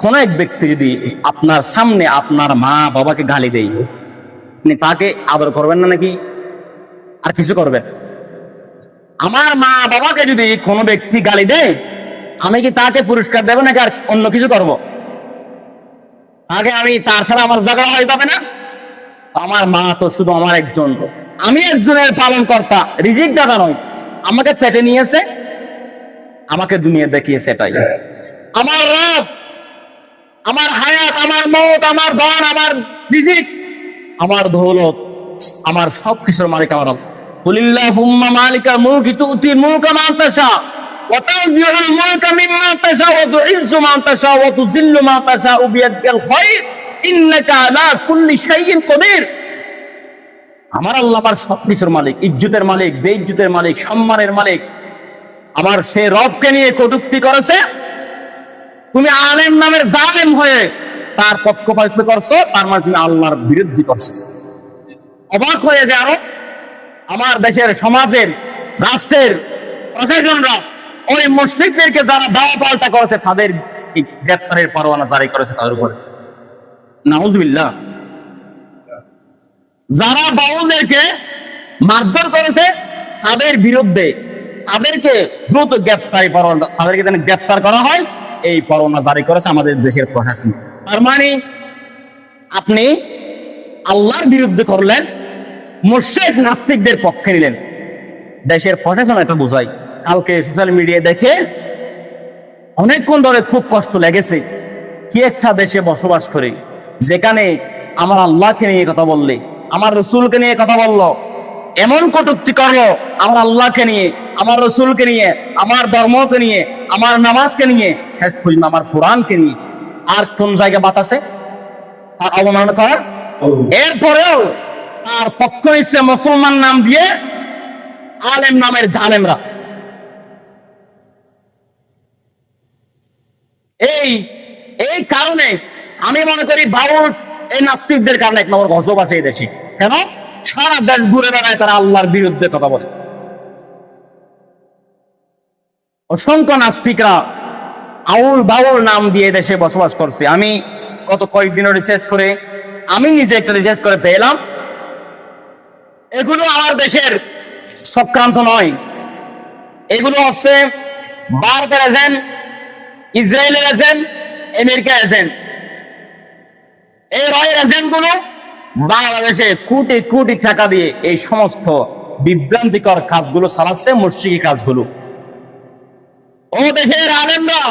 কোন এক ব্যক্তি যদি আপনার সামনে আপনার মা বাবাকে গালি দেয়, আপনি তাকে আদর করবেন না নাকি? আর কিছু করবেন? আমার মা বাবাকে যদি কোনো ব্যক্তি গালি দেয়, আমি কি তাকে পুরস্কার দেবো নাকি আর অন্য কিছু করব? আগে আমি, তার সাথে আমার ঝগড়া হয়ে যাবে না? আমার মা তো শুধু আমার একজন। আমি একজনের পালন কর্তা রিজিক দাদা নয় আমাকে পেটে নিয়েছে, আমাকে দুনিয়া দেখিয়েছে এটাই। আমার রব আমার হায়াত, আমার মত, আমার ধন, আমার রিজিক, আমার দৌলত, আমার সব কিছুর মালিক আমার কুলিল্লাহুম্মা মালিকাল মুলকি তুতিল মুলকা মান মুলকা মিম্মা তাশা, ওয়া তুইজ্জু ওয়া খায়র ইন্নাকা আলা কুল্লি শাইইন আমার আল্লাহ আমার সবকিছুর মালিক, ইজ্জতের মালিক, বেইজ্জতের মালিক, সম্মানের মালিক। আমার সে রবকে নিয়ে কটুক্তি করেছে তুমি আলেম নামের জালেম হয়ে তার পক্ষপাত করছ, তার মানে তুমি আল্লাহর বিরুদ্ধে করছ। অবাক হয়ে যায় আরও। আমার দেশের সমাজের, রাষ্ট্রের প্রশাসনরা ওই মুসলিমদেরকে যারা দাওয়া পাল্টা করেছে, তাদের গ্রেপ্তারের পরোয়ানা জারি করেছে তাদের উপরে। নাউজবিল্লাহ। যারা বাউলদেরকে মারধর করেছে, তাদের বিরুদ্ধে তাদেরকে দ্রুত গ্রেপ্তারি পরোয়ানা তাদেরকে যেন গ্রেপ্তার করা হয় এই পরোয়ানা জারি করেছে আমাদের দেশের প্রশাসন। তার মানে আপনি আল্লাহর বিরুদ্ধে করলেন, মুর্শেদ নাস্তিকদের পক্ষে নিলেন। দেশের প্রশাসন এটা বোঝাই কালকে সোশ্যাল মিডিয়ায় দেখে অনেকক্ষণ ধরে খুব কষ্ট লেগেছে কি একটা দেশে বসবাস করে, যেখানে আমার আল্লাহকে নিয়ে কথা বললে, আমার রসুলকে নিয়ে কথা বলল, এমন কটুক্তি করল, আমার আল্লাহকে নিয়ে আমার রসুলকে নিয়ে, আমার ধর্মকে নিয়ে, আমার নামাজকে নিয়ে, শেষ পর্যন্ত আমার কোরআনকে নিয়ে। আর কোন জায়গায় বাতাসে তার অবমাননা করা? এরপরেও তার পক্ষ নিচ্ছে মুসলমান নাম দিয়ে আলেম নামের জালেমরা। এই এই কারণে আমি মনে করি বাবুল এই নাস্তিকদের কারণে এক নম্বর গজব আছে এই দেশে। কেন? সারা দেশ ঘুরে বেড়ায় তারা আল্লাহর বিরুদ্ধে কথা বলে। অসংখ্য নাস্তিকরা আউল বাউল নাম দিয়ে দেশে বসবাস করছে। আমি গত কয়েকদিন রিসার্চ করে, আমি নিজে একটা রিসার্চ করে পেলাম, এগুলো আমার দেশের সক্রান্ত নয়। এগুলো হচ্ছে ভারতের এজেন্ট ইসরায়েলের এজেন্ট আমেরিকা এজেন্ট এই রয়ের এজেন্টগুলো বাংলাদেশে কোটি কোটি টাকা দিয়ে এই সমস্ত বিভ্রান্তিকর কাজগুলো চালাচ্ছে মুর্শিকি কাজগুলো। ও দেশের আলেমরা